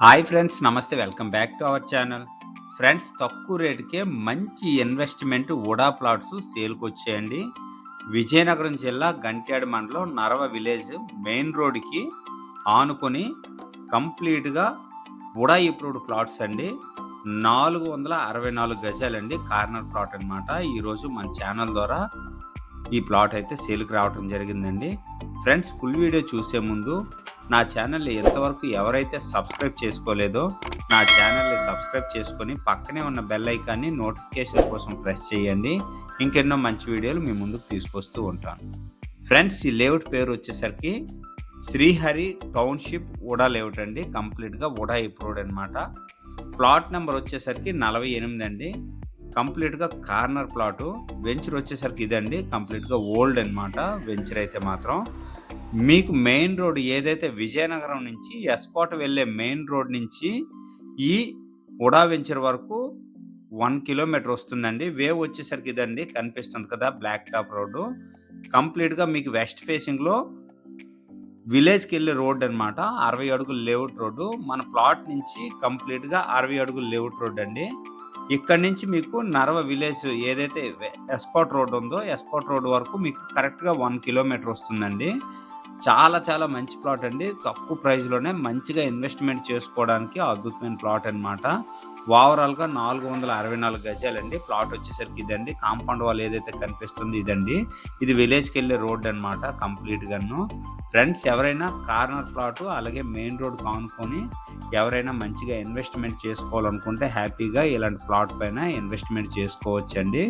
Hi friends నమస్తే welcome back to our channel friends తక్కువ రేటుకే మంచి ఇన్వెస్ట్మెంట్ ఉడా ప్లాట్స్ సేల్కి వచ్చాయండి. విజయనగరం జిల్లా గంట్యాడ మండలం నరవ విలేజ్ మెయిన్ రోడ్కి ఆనుకొని కంప్లీట్గా ఉడా ఇప్రూవ్డ్ ప్లాట్స్ అండి. నాలుగు వందల అరవై నాలుగు గజాలండి కార్నర్ ప్లాట్ అనమాట ఈరోజు మన ఛానల్ ద్వారా ఈ ప్లాట్ అయితే సేల్కి రావడం జరిగిందండి. ఫ్రెండ్స్ ఫుల్ వీడియో చూసే ముందు నా ఛానల్ని ఎంతవరకు ఎవరైతే సబ్స్క్రైబ్ చేసుకోలేదో నా ఛానల్ని సబ్స్క్రైబ్ చేసుకొని పక్కనే ఉన్న బెల్ ఐకాన్ని నోటిఫికేషన్ కోసం ప్రెస్ చేయండి. ఇంకెన్నో మంచి వీడియోలు మీ ముందుకు తీసుకొస్తూ ఉంటాను. ఫ్రెండ్స్ ఈ లేఅవుట్ పేరు వచ్చేసరికి శ్రీహరి టౌన్షిప్ ఉడా లేఅవుట్ అండి. కంప్లీట్గా ఉడా ఇప్రూవ్డ్ అనమాట ప్లాట్ నెంబర్ వచ్చేసరికి నలభై ఎనిమిది అండి. కంప్లీట్గా కార్నర్ ప్లాటు. వెంచర్ వచ్చేసరికి ఇదండి. కంప్లీట్గా ఓల్డ్ అనమాట వెంచర్ అయితే మాత్రం. మీకు మెయిన్ రోడ్ ఏదైతే విజయనగరం నుంచి ఎస్కోట వెళ్ళే మెయిన్ రోడ్ నుంచి ఈ ఉడా వెంచర్ వరకు వన్ కిలోమీటర్ వస్తుందండి. వేవ్ వచ్చేసరికి ఇదండి కనిపిస్తుంది కదా బ్లాక్ టాప్ రోడ్డు. కంప్లీట్గా మీకు వెస్ట్ ఫేసింగ్లో విలేజ్కి వెళ్ళే రోడ్ అనమాట అరవై అడుగుల లేఅవుట్ రోడ్డు. మన ప్లాట్ నుంచి కంప్లీట్గా అరవై అడుగుల లేఅవుట్ రోడ్ అండి. ఇక్కడ నుంచి మీకు నరవ విలేజ్ ఏదైతే ఎస్కోట్ రోడ్ ఉందో ఎస్కోట్ రోడ్ వరకు మీకు కరెక్ట్గా వన్ కిలోమీటర్ వస్తుందండి. చాలా చాలా మంచి ప్లాట్ అండి. తక్కువ ప్రైస్లోనే మంచిగా ఇన్వెస్ట్మెంట్ చేసుకోవడానికి అద్భుతమైన ప్లాట్ అనమాట ఓవరాల్గా నాలుగు వందల అరవై నాలుగు గజాలండి. ప్లాట్ వచ్చేసరికి ఇదండి. కాంపౌండ్ వాల్ ఏదైతే కనిపిస్తుంది ఇదండి. ఇది విలేజ్కి వెళ్ళే రోడ్ అనమాట కంప్లీట్గాను ఫ్రెండ్స్ ఎవరైనా కార్నర్ ప్లాట్ అలాగే మెయిన్ రోడ్ కానుకొని ఎవరైనా మంచిగా ఇన్వెస్ట్మెంట్ చేసుకోవాలనుకుంటే హ్యాపీగా ఇలాంటి ప్లాట్ పైన ఇన్వెస్ట్మెంట్ చేసుకోవచ్చండి.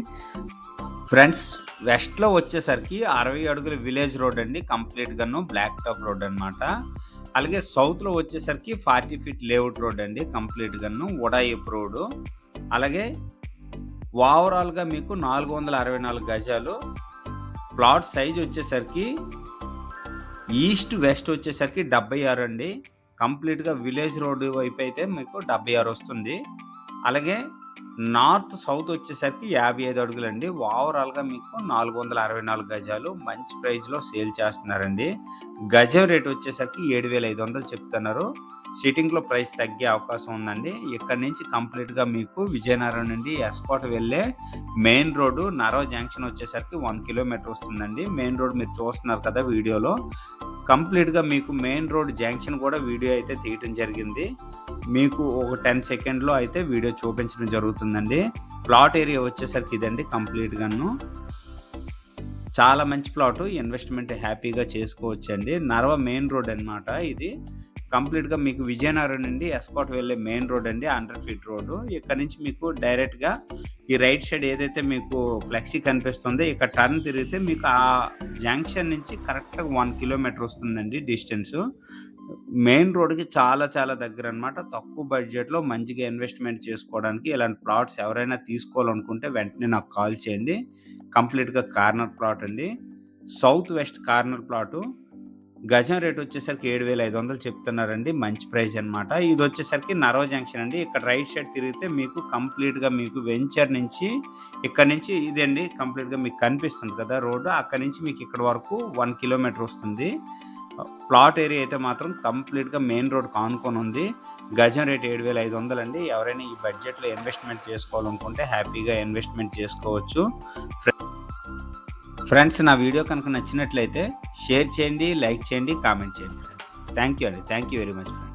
ఫ్రెండ్స్ వెస్ట్లో వచ్చేసరికి అరవై అడుగుల విలేజ్ రోడ్ అండి. కంప్లీట్గాను బ్లాక్ టాప్ రోడ్ అనమాట అలాగే సౌత్లో వచ్చేసరికి ఫార్టీ ఫీట్ లేఅవుట్ రోడ్ అండి. కంప్లీట్గాను ఉడాయిప్ రోడ్. అలాగే ఓవరాల్గా మీకు నాలుగు వందల అరవై నాలుగు గజాలు. ప్లాట్ సైజ్ వచ్చేసరికి ఈస్ట్ వెస్ట్ వచ్చేసరికి డెబ్బై ఆరు అండి. కంప్లీట్గా విలేజ్ రోడ్ వైపు అయితే మీకు డెబ్బై ఆరు వస్తుంది. అలాగే నార్త్ సౌత్ వచ్చేసరికి యాభై ఐదు అడుగులండి. ఓవరాల్గా మీకు నాలుగు వందల అరవై నాలుగు గజాలు మంచి ప్రైస్లో సేల్ చేస్తున్నారండి. గజం రేట్ వచ్చేసరికి ఏడు వేల ఐదు వందలు చెప్తున్నారు. సిట్టింగ్లో ప్రైస్ తగ్గే అవకాశం ఉందండి. ఇక్కడ నుంచి కంప్లీట్గా మీకు విజయనగరం నుండి ఎస్కోట్ వెళ్ళే మెయిన్ రోడ్డు నరవ జంక్షన్ వచ్చేసరికి వన్ కిలోమీటర్ వస్తుందండి. మెయిన్ రోడ్ మీరు చూస్తున్నారు కదా వీడియోలో. కంప్లీట్గా మీకు మెయిన్ రోడ్ జంక్షన్ కూడా వీడియో అయితే తీయటం జరిగింది. మీకు ఒక టెన్ సెకండ్లో అయితే వీడియో చూపించడం జరుగుతుందండి. ప్లాట్ ఏరియా వచ్చేసరికి ఇదండి కంప్లీట్గాను చాలా మంచి ప్లాట్ ఇన్వెస్ట్మెంట్ హ్యాపీగా చేసుకోవచ్చండి. నర్వ మెయిన్ రోడ్ అనమాట ఇది. కంప్లీట్గా మీకు విజయనగరం నుండి ఎస్కాట్ వెళ్ళే మెయిన్ రోడ్ అండి హండ్రెడ్ ఫీట్ రోడ్డు ఇక్కడ నుంచి మీకు డైరెక్ట్గా ఈ రైట్ సైడ్ ఏదైతే మీకు ఫ్లెక్సీ కనిపిస్తుందో ఇక్కడ టర్న్ తిరిగితే మీకు ఆ జంక్షన్ నుంచి కరెక్ట్గా వన్ కిలోమీటర్ వస్తుందండి డిస్టెన్స్. మెయిన్ రోడ్కి చాలా చాలా దగ్గర అనమాట తక్కువ బడ్జెట్లో మంచిగా ఇన్వెస్ట్మెంట్ చేసుకోవడానికి ఇలాంటి ప్లాట్స్ ఎవరైనా తీసుకోవాలనుకుంటే వెంటనే నాకు కాల్ చేయండి. కంప్లీట్గా కార్నర్ ప్లాట్ అండి. South west corner plot. గజం రేట్ వచ్చేసరికి ఏడు వేల ఐదు వందలు చెప్తున్నారండి. మంచి ప్రైస్ అనమాట ఇది వచ్చేసరికి నరవ జంక్షన్ అండి. ఇక్కడ రైట్ సైడ్ తిరిగితే మీకు కంప్లీట్గా మీకు వెంచర్ నుంచి ఇక్కడ నుంచి ఇదండి కంప్లీట్గా మీకు కనిపిస్తుంది కదా రోడ్డు. అక్కడ నుంచి మీకు ఇక్కడ వరకు వన్ కిలోమీటర్ వస్తుంది. ప్లాట్ ఏరియా అయితే మాత్రం కంప్లీట్గా మెయిన్ రోడ్ కానుకొని ఉంది. గజం రేట్ ఏడు వేల ఐదు వందలు అండి. ఎవరైనా ఈ బడ్జెట్లో ఇన్వెస్ట్మెంట్ చేసుకోవాలనుకుంటే హ్యాపీగా ఇన్వెస్ట్మెంట్ చేసుకోవచ్చు. ఫ్రెండ్స్ నా వీడియో కనుక నచ్చినట్లయితే షేర్ చేయండి లైక్ చేయండి కామెంట్ చేయండి ఫ్రెండ్స్. థ్యాంక్ యూ అండి. Thank you very much friends.